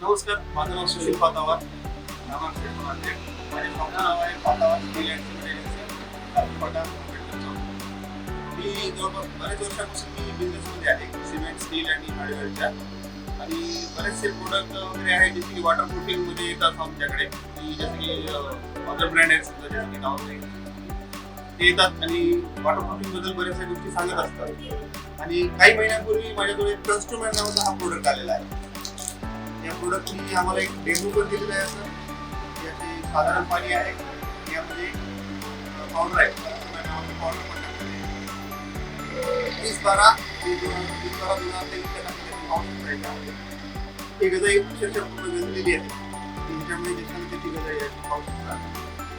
नमस्कार माझं नाव सुशील पातावार. नमस्ते माझे नाव आहे. पातावार स्टील अँड सिमेंट मी जवळपास बऱ्याच वर्षापासून मी बिझनेसमध्ये आहे सिमेंट स्टील आणि हार्डवेअरच्या आणि बरेचसे प्रोडक्ट वगैरे आहेत जसे की वॉटर प्रूफिंगमध्ये येतात आमच्याकडे. की जसं की वॉटर ब्रँड आहेत समजा जसं की नाव नाही ते येतात आणि वॉटर प्रूफिंगबद्दल बऱ्याचशा गोष्टी सांगत असतात. आणि काही महिन्यांपूर्वी माझ्याकडे कस्टमर नावाचा हा प्रोडक्ट आलेला आहे. या प्रोडक्टनी आम्हाला एक डेमो पण दिलेला आहे असं याचे साधारण पाणी आहे. यामध्ये पावडर आहे. पावडर पण टाकलेली वीस बारा वीस बारा दोन हजार तेवीसच्या टाकलेली पावडर आहे त्यामध्ये. ही गजाई अक्षरशः पूर्ण गजलेली आहे. त्याच्यामुळे त्याच्यामध्ये ती गजाई आहे. ती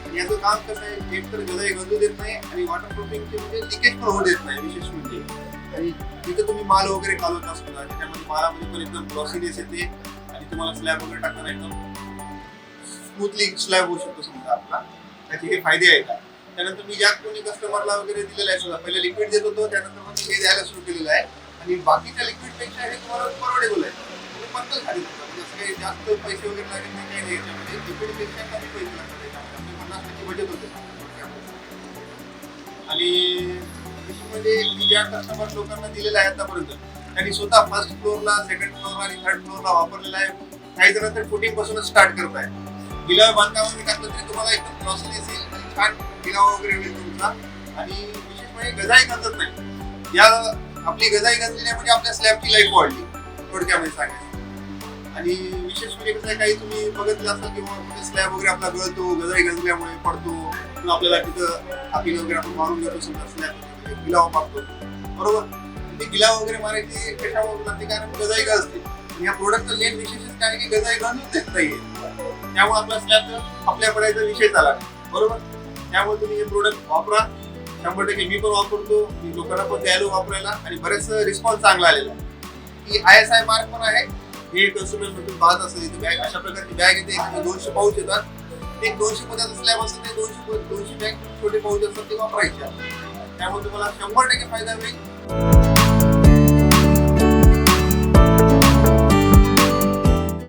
आणि याचं काम कसं आहे एक तर गजाई गजू देत नाही आणि वॉटर प्रूफिंगचे म्हणजे लिकेज पण होऊ देत नाही विशेष म्हणजे. आणि तिथं तुम्ही माल वगैरे कालवत असता त्याच्यामध्ये मालामध्ये पण एकदम ग्लॉसिनेस येते. तुम्हाला स्लॅब वगैरे टाकताना एकदम स्मूथली स्लॅब होऊ शकतो समजा आपला. त्याचे हे फायदे आहेत त्यानंतर मी ज्या कोणी कस्टमरला वगैरे दिलेलं आहे समजा पहिले लिक्विड देत होतो त्यानंतर मग हे द्यायला सुरू केलेलं आहे. आणि बाकीच्या लिक्विडपेक्षा हे तुम्हाला परवडेबल आहे. तुम्ही पटकन खाली शकता. म्हणजे असं काही जास्त पैसे वगैरे लागेल नाही काही नाही. याच्यामध्ये लिक्विडपेक्षा कमी पैसे लागतात. याच्यामध्ये पन्नास टक्के बचत होते. आणि म्हणजे मी ज्या कस्टमर लोकांना दिलेलं आहे आतापर्यंत त्यांनी स्वतः फर्स्ट फ्लोअरला सेकंड फ्लोअर आणि थर्ड फ्लोअरला वापरलेला आहे. काही जण तर फुटिंग पासूनच स्टार्ट करत आहे गिलाव बांधकामामध्ये टाकलं तरी तुम्हाला एकदम क्रॉसिंग येईल आणि छान गिलाव वगैरे होईल तुमचा. आणि विशेष म्हणजे गजाई गंजत नाही. या आपली गजाई गंजली नाही म्हणजे आपल्या स्लॅबची लाईफ वाढली थोडक्यामध्ये सांगायचं. आणि विशेष म्हणजे कसं आहे काही तुम्ही बघितलं असाल किंवा स्लॅब वगैरे आपला गळतो गजाई गंजल्यामुळे पडतो किंवा आपल्याला तिथं आपली वगैरे आपण मारून घेतो समजा स्लॅब गिलाव मारतो. बरोबर? ते वगैरे मारायची कशावर जाते कारण गजाई गळते या प्रोडक्टचं मेन विशेषच काय की गजाई गंजूच देत नाहीये. त्यामुळे आपला स्लॅब आपल्या पडायचा विषय झाला. बरोबर? त्यामुळे तुम्ही हे प्रोडक्ट वापरा. शंभर टक्के मी पण वापरतो. मी लोकांना पण द्यायला वापरायला. आणि बरेच रिस्पॉन्स चांगला आलेला की आय एस आय मार्क पण आहे. हे कन्स्युमर म्हणून पाहत असेल इथे बॅग अशा प्रकारची बॅग येते दोनशे पाऊच येतात. एक दोनशे पदार्थ स्लॅब असतात ते दोनशे दोनशे बॅग छोटे पाऊच असतात ते वापरायचे. त्यामुळे तुम्हाला शंभर टक्के फायदा होईल.